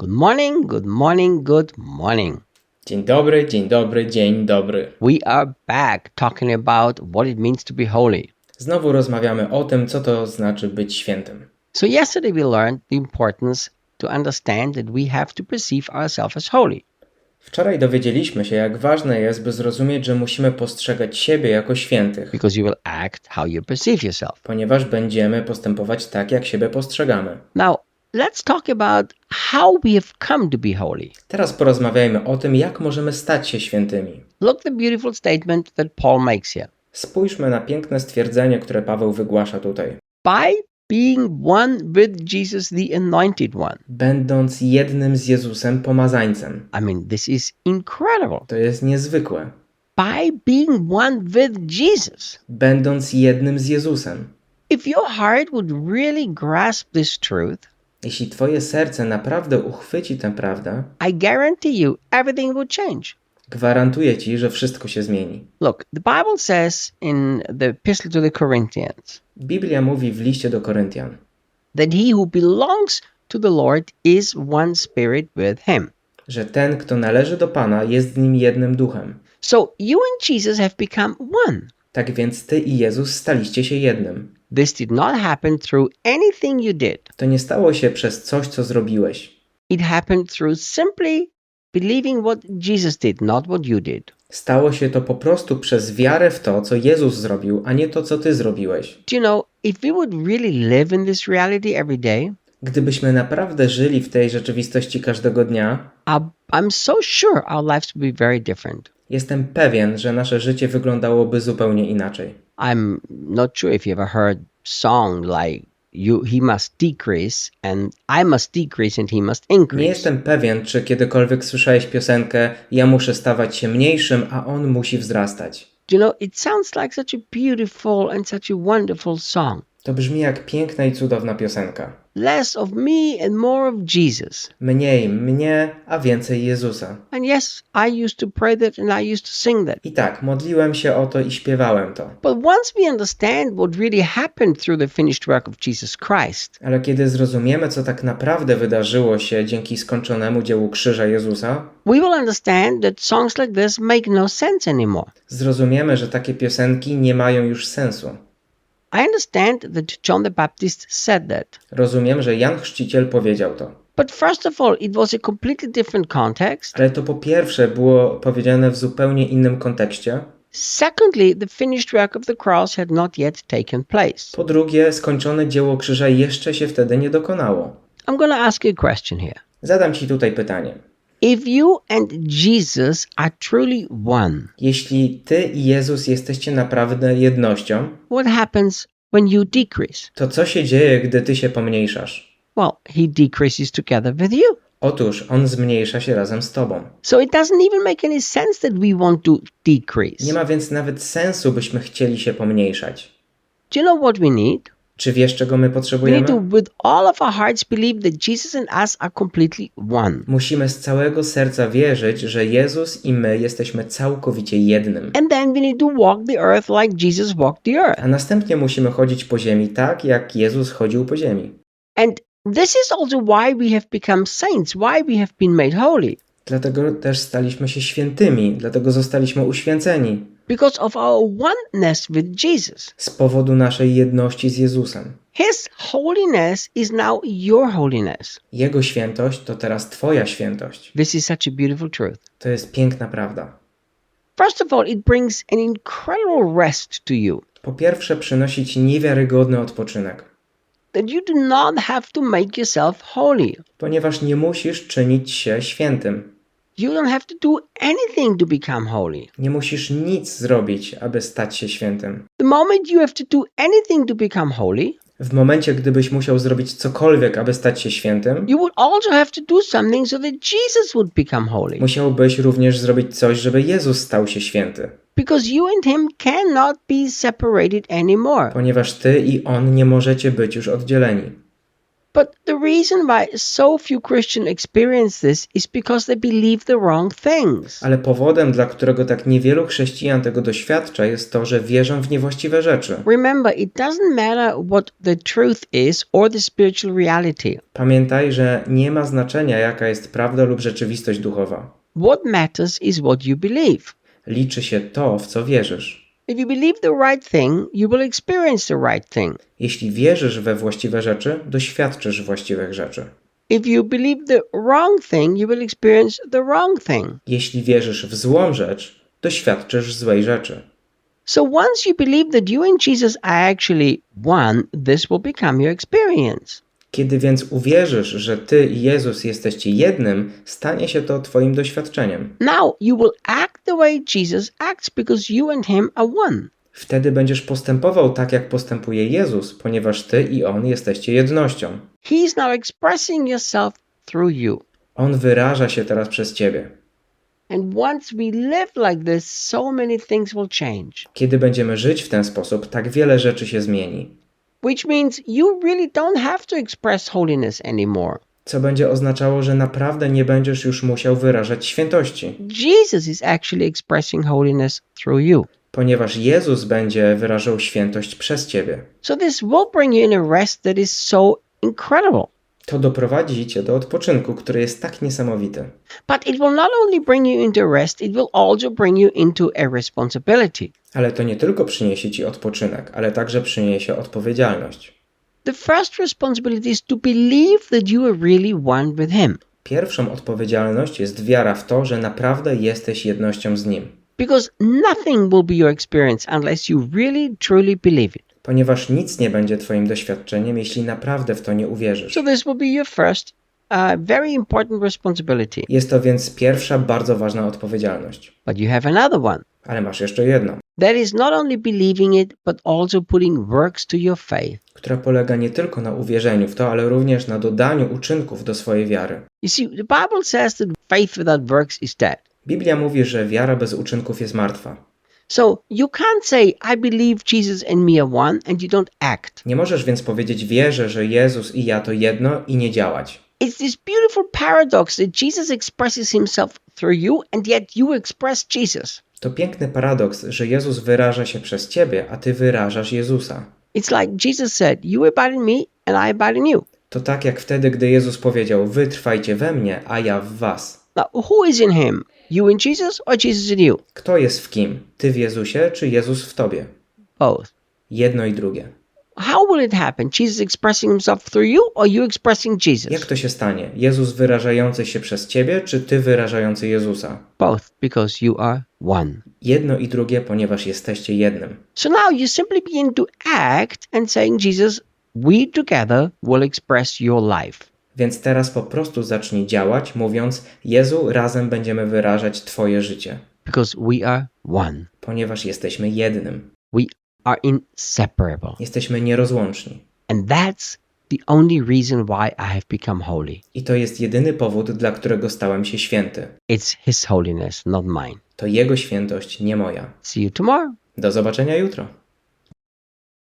Good morning, good morning, good morning. Dzień dobry, dzień dobry, dzień dobry. We are back talking about what it means to be holy. Znowu rozmawiamy o tym, co to znaczy być świętym. So, yesterday we learned the importance to understand that we have to perceive ourselves as holy. Wczoraj dowiedzieliśmy się, jak ważne jest, by zrozumieć, że musimy postrzegać siebie jako świętych, because you will act how you perceive yourself. ponieważ będziemy postępować tak, jak siebie postrzegamy. Now, let's talk about how we have come to be holy. Teraz porozmawiajmy o tym, jak możemy stać się świętymi. Look the beautiful statement that Paul makes here. Spójrzmy na piękne stwierdzenie, które Paweł wygłasza tutaj. By being one with Jesus, the anointed one. Będąc jednym z Jezusem pomazańcem. I mean, this is incredible. To jest niezwykłe. By being one with Jesus. Będąc jednym z Jezusem. If your heart would really grasp this truth, Jeśli Twoje serce naprawdę uchwyci tę prawdę, I guarantee you everything will change. gwarantuję Ci, że wszystko się zmieni. Look, the Bible says in the epistle to the Corinthians Biblia mówi w liście do Koryntian, that he who belongs to the Lord is one spirit with him. że ten, kto należy do Pana, jest z nim jednym duchem. So you and Jesus have become one. Tak więc Ty i Jezus staliście się jednym. This did not happen through anything you did. To nie stało się przez coś, co zrobiłeś. It happened through simply believing what Jesus did, not what you did. Stało się to po prostu przez wiarę w to, co Jezus zrobił, a nie to, co Ty zrobiłeś. Do you know, if we would really live in this reality every day, Gdybyśmy naprawdę żyli w tej rzeczywistości każdego dnia, I'm so sure our lives would be very different. jestem pewien, że nasze życie wyglądałoby zupełnie inaczej. I'm not sure if you ever heard song like you he must decrease and I must decrease and he must Nie increase. jestem pewien, czy kiedykolwiek słyszałeś piosenkę Ja muszę stawać się mniejszym, a on musi wzrastać. You know, it sounds like such a beautiful and such a wonderful song. To brzmi jak piękna i cudowna piosenka. Less of me and more of Jesus. Mniej mnie, a więcej Jezusa. And yes, I used to pray that and I used to sing that. I tak, modliłem się o to i śpiewałem to. But once we understand what really happened through the finished work of Jesus Christ, Ale kiedy zrozumiemy, co tak naprawdę wydarzyło się dzięki skończonemu dziełu krzyża Jezusa, we will understand that songs like this make no sense anymore. zrozumiemy, że takie piosenki nie mają już sensu. I understand that John the Baptist said that. Rozumiem, że Jan Chrzciciel powiedział to. But first of all, it was a completely different context. Ale to po pierwsze było powiedziane w zupełnie innym kontekście. Secondly, the finished work of the cross had not yet taken place. Po drugie, skończone dzieło krzyża jeszcze się wtedy nie dokonało. I'm going to ask you a question here. Zadam Ci tutaj pytanie. If you and Jesus are truly one, Jeśli Ty i Jezus jesteście naprawdę jednością, what happens when you decrease? to co się dzieje, gdy Ty się pomniejszasz? Well, he decreases together with you. Otóż On zmniejsza się razem z Tobą. So it doesn't even make any sense that we want to decrease. Nie ma więc nawet sensu, byśmy chcieli się pomniejszać. Do you know what we need? Czy wiesz, czego my potrzebujemy? Musimy z całego serca wierzyć, że Jezus i my jesteśmy całkowicie jednym. And then we need to walk the earth like Jesus walked the earth. A następnie musimy chodzić po ziemi tak, jak Jezus chodził po ziemi. And this is also why we have become saints, why we have been made holy. Dlatego też staliśmy się świętymi, dlatego zostaliśmy uświęceni Because of our oneness with Jesus. z powodu naszej jedności z Jezusem. His holiness is now your holiness. Jego świętość to teraz Twoja świętość. This is such a beautiful truth. To jest piękna prawda. First of all, it brings an incredible rest to you Po pierwsze, przynosi Ci niewiarygodny odpoczynek, that you do not have to make yourself holy. ponieważ nie musisz czynić się świętym. You don't have to do anything to become holy. Nie musisz nic zrobić, aby stać się świętym. The moment you have to do anything to become holy, W momencie, gdybyś musiał zrobić cokolwiek, aby stać się świętym, you would also have to do something so that Jesus would become holy. musiałbyś również zrobić coś, żeby Jezus stał się święty, Because you and him cannot be separated anymore. ponieważ ty i on nie możecie być już oddzieleni. But the reason why so few Christians experience this is because they believe the wrong things. Ale powodem, dla którego tak niewielu chrześcijan tego doświadcza, jest to, że wierzą w niewłaściwe rzeczy. Remember, it doesn't matter what the truth is or the spiritual reality. Pamiętaj, że nie ma znaczenia, jaka jest prawda lub rzeczywistość duchowa. What matters is what you believe. Liczy się to, w co wierzysz. If you believe the right thing, you will experience the right thing. Jeśli wierzysz we właściwe rzeczy, doświadczysz właściwych rzeczy. If you believe the wrong thing, you will experience the wrong thing. Jeśli wierzysz w złą rzecz, doświadczysz złej rzeczy. So once you believe that you and Jesus are actually one, this will become your experience. Kiedy więc uwierzysz, że Ty i Jezus jesteście jednym, stanie się to Twoim doświadczeniem. Now you will act the way Jesus acts because you and him are one. Wtedy będziesz postępował tak, jak postępuje Jezus, ponieważ Ty i On jesteście jednością. He's now expressing yourself through you. On wyraża się teraz przez Ciebie. And once we live like this, so many things will change. Kiedy będziemy żyć w ten sposób, tak wiele rzeczy się zmieni. Which means you really don't have to express holiness anymore. Co będzie oznaczało, że naprawdę nie będziesz już musiał wyrażać świętości, Jesus is actually expressing holiness through you. ponieważ Jezus będzie wyrażał świętość przez Ciebie. So this will bring you in a rest that is so incredible. To doprowadzi Cię do odpoczynku, który jest tak niesamowity. But it will not only bring you into rest, it will also bring you into a responsibility. Ale to nie tylko przyniesie Ci odpoczynek, ale także przyniesie odpowiedzialność. The first responsibility is to believe that you are really one with Him. Pierwszą odpowiedzialność jest wiara w to, że naprawdę jesteś jednością z Nim. Because nothing will be your experience unless you really truly believe it. Ponieważ nic nie będzie Twoim doświadczeniem, jeśli naprawdę w to nie uwierzysz. So this will be your first, uh, very important responsibility. Jest to więc pierwsza bardzo ważna odpowiedzialność. But you have another one. Ale masz jeszcze jedną, That is not only believing it, but also putting works to your faith. która polega nie tylko na uwierzeniu w to, ale również na dodaniu uczynków do swojej wiary. You see, the Bible says that faith without works is dead. Biblia mówi, że wiara bez uczynków jest martwa. So you can't say, I believe Jesus and me are one, and you don't act. Nie możesz więc powiedzieć wierzę, że Jezus i ja to jedno i nie działać. It's this beautiful paradox that Jesus expresses himself through you, and yet you express Jesus. To piękny paradoks, że Jezus wyraża się przez ciebie, a ty wyrażasz Jezusa. It's like Jesus said, You abide in me, and I abide in you. To tak jak wtedy, gdy Jezus powiedział: Wy trwajcie we mnie, a ja w was. Now, who is in him? You in Jesus or Jesus in you? Kto jest w kim? Ty w Jezusie, czy Jezus w tobie? Both. Jedno i drugie. How will it happen? Jesus expressing himself through you or you expressing Jesus? Jak to się stanie? Jezus wyrażający się przez ciebie, czy ty wyrażający Jezusa? Both, because you are one. Jedno i drugie, ponieważ jesteście jednym. So now you simply begin to act and saying, Jesus, we together will express your life. Więc teraz po prostu zacznij działać, mówiąc: Jezu, razem będziemy wyrażać Twoje życie, Because we are one. ponieważ jesteśmy jednym. We are inseparable. Jesteśmy nierozłączni. And that's the only reason why I have become holy. I to jest jedyny powód, dla którego stałem się święty. It's His holiness, not mine. To Jego świętość, nie moja. See you tomorrow. Do zobaczenia jutro.